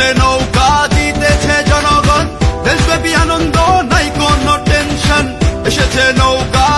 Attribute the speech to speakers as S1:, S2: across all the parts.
S1: উঠেছে নৌকা জিতেছে জনগণ। দেশব্যাপী আনন্দ নাই কোনো টেনশন এসেছে নৌকা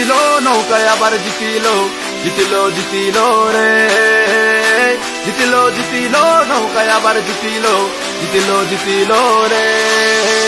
S1: জিতিল নৌকায় আবার জিতিল জিতিল জিতিল রে। জিতিল জিতিল, নৌকায় আবার জিতিল জিতিল জিতিল রে।